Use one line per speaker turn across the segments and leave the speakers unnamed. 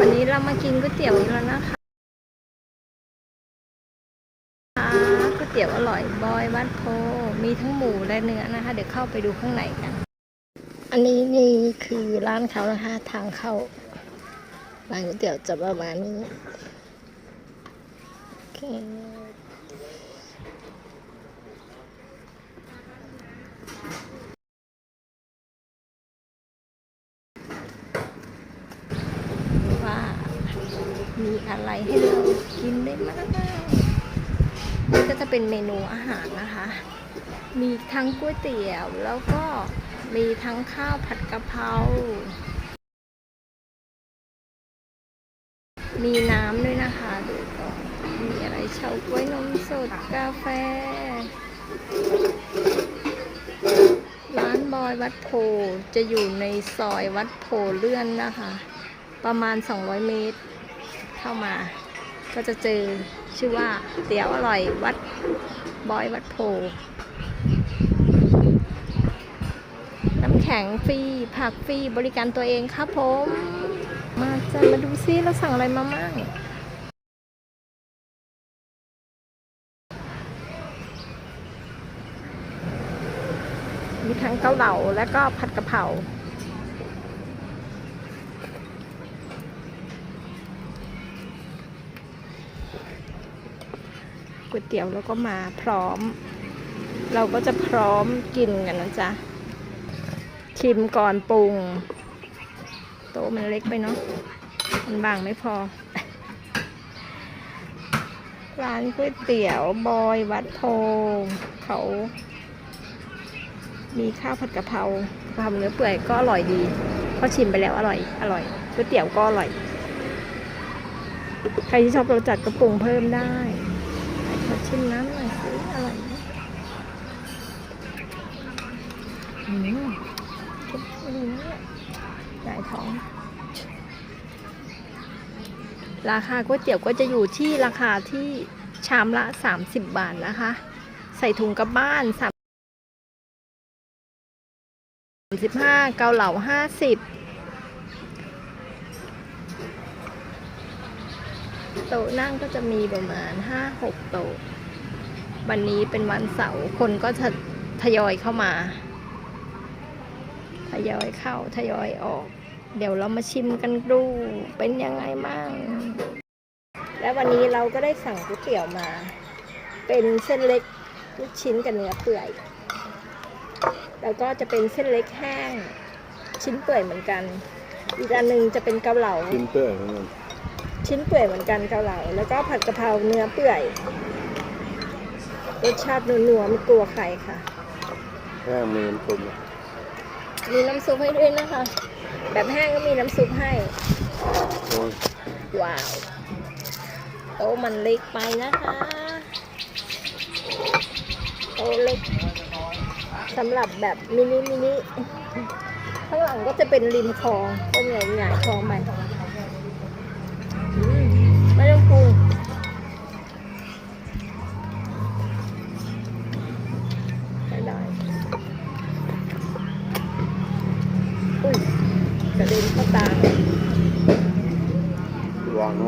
วันนี้เรามากินก๋วยเตี๋ยวนี้แล้วนะคะก๋วยเตี๋ยวอร่อยบอยบ้านโพมีทั้งหมูและเนื้อนะคะ เดี๋ยวเข้าไปดูข้างในกัน อันนี้นี่คือร้านเขานะคะทางเข้าร้านก๋วยเตี๋ยวจะประมาณนี้โอเคว่ามี อะไรให้เรากินได้มากนี่ก็จะเป็นเมนูอาหารนะคะ มีทั้งก๋วยเตี๋ยวแล้วก็มีทั้งข้าวผัดกะเพรา มีน้ำด้วยนะคะดูก่อนมีอะไรเฉาก๊วยนมสดกาแฟ ร้านบอยวัดโพจะอยู่ในซอยวัดโพเลื่อนนะคะ ประมาณ 200 เมตร เข้ามา ก็จะเจอชื่อว่าเตี๋ยวอร่อยวัดบอยวัดโพ น้ำแข็งฟรีผักฟรีบริการตัวเองครับผม มาจะมาดูซิเราสั่งอะไรมามั่งมีทั้งเกาเหลาและก็ผัดกะเพรา ก๋วยเตี๋ยวเราก็มาพร้อม เราก็จะพร้อมกินกันนะจ๊ะ ชิมก่อนปรุง โต๊ะมันเล็กไปเนาะมันบางไม่พอ ร้านก๋วยเตี๋ยวบอยวัดโพเขา มีข้าวผัดกะเพราทำเนื้อเปื่อยก็อร่อยดีเพราชิมไปแล้วอร่อย อร่อยก๋วยเตี๋ยวก็อร่อย ใครที่ชอบรสจัดก็ปรุงเพิ่มได้ ขอชิมน้ำหน่อยสิอร่อยไหมอืมชุบดีนะเนี่ยหงายท้อง ราคาก๋วยเตี๋ยวก็จะอยู่ที่ราคาที่ชามละ 30 บาทนะคะ ใส่ถุงกลับบ้าน3 35 เกาเหลา 50 โต๊ะนั่งก็จะมีประมาณ5-6โต๊ะวันนี้เป็นวันเสาร์คนก็จะทยอยเข้ามา ทยอยเข้าทยอยออก เดี๋ยวเรามาชิมกันดูเป็นยังไงมั่งและวันนี้เราก็ได้สั่งก๋วยเตี๋ยวมา เป็นเส้นเล็กลูกชิ้นกับเนื้อเปื่อย แล้วก็จะเป็นเส้นเล็กแห้ง ชิ้นเปื่อยเหมือนกัน อีกอันหนึ่งจะเป็นเกาเหลา
กินเปื่อยเหมือนกัน
ชิ้นเปื่อยเหมือนกันเกาเหลาแล้วก็ผัดกะเพราเนื้อเปื่อยรสชาตินัวๆไม่กลัวใครค่ะ
แห้งมีน้ำซุป
มีน้ำซุปให้ด้วยนะคะ แบบแห้งก็มีน้ำซุปให้
โอ้ย
ว้าวโต๊ะมันเล็กไปนะคะโต๊ะเล็กสำหรับแบบมินิมินิข้างหลังก็จะเป็นริมคลองก็ใหญ่ใหญ่คลองไปอื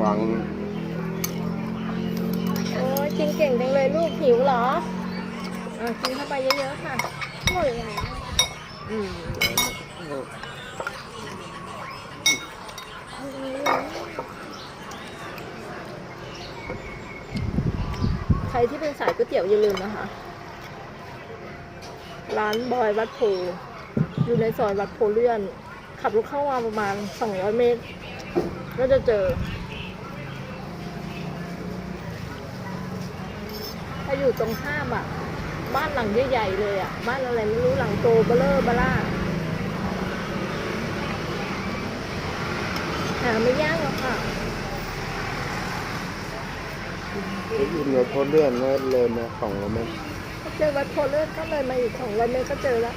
วางวาง
โอ้ยกินเก่งจังเลยลูกหิวเหรออะกินเข้าไปเยอะๆค่ะหมดแล้วอืมใครที่เป็นสายก๋วยเตี๋ยวอย่าลืมนะคะ ร้านบอยวัดโพอยู่ในซอยวัดโพเลื่อน ขับรถเข้ามาประมาณ 200 เมตร ก็จะเจอ ถ้าอยู่ตรงข้ามอะ บ้านหลังใหญ่ๆเลยอะ บ้านอะไรไม่รู้หลังโตเบลเลอร์เบล่าหาไม่ยากหรอกค่ะ
ได้ยินรถพ้นเลื่อนก็เลยมาของเราไหม
ถ้าเจอวัดโพเลิศก็เลยมาอีกของวันนี้ก็เจอแล้ว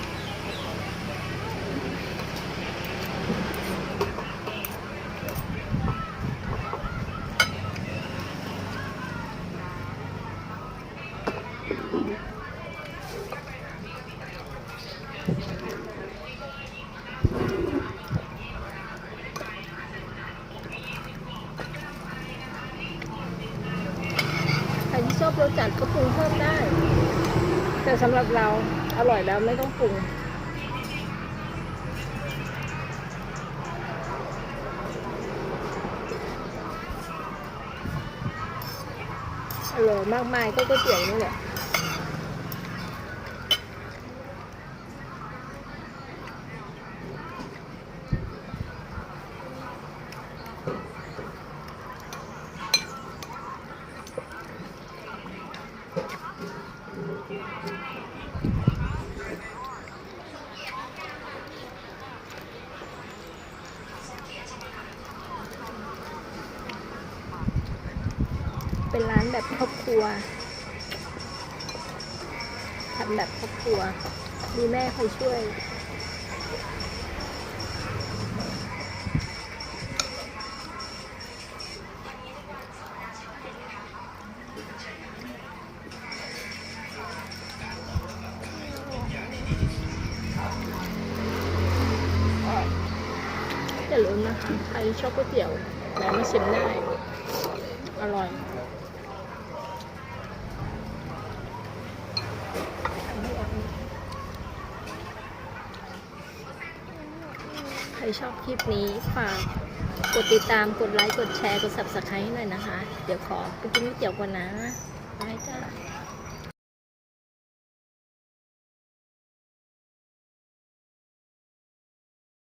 ใครที่ชอบรสจัดก็ปรุงเพิ่มได้ แต่สำหรับเราอร่อยแล้วไม่ต้องปรุงอร่อยมากมายก็ก๋วยเตี๋ยวนี่แหละ เป็นร้านแบบครอบครัวทำแบบครอบครัว มีแม่คอยช่วยอย่าลืมนะคะ ใครชอบก๋วยเตี๋ยวแวะมาชิมได้ อร่อย ใคร ชอบคลิปนี้ฝากกดติดตามกดไลค์กดแชร์กด subscribe ให้หน่อยนะคะ เดี๋ยวขอไปกินก๋วยเตี๋ยวก่อนนะบายจ้า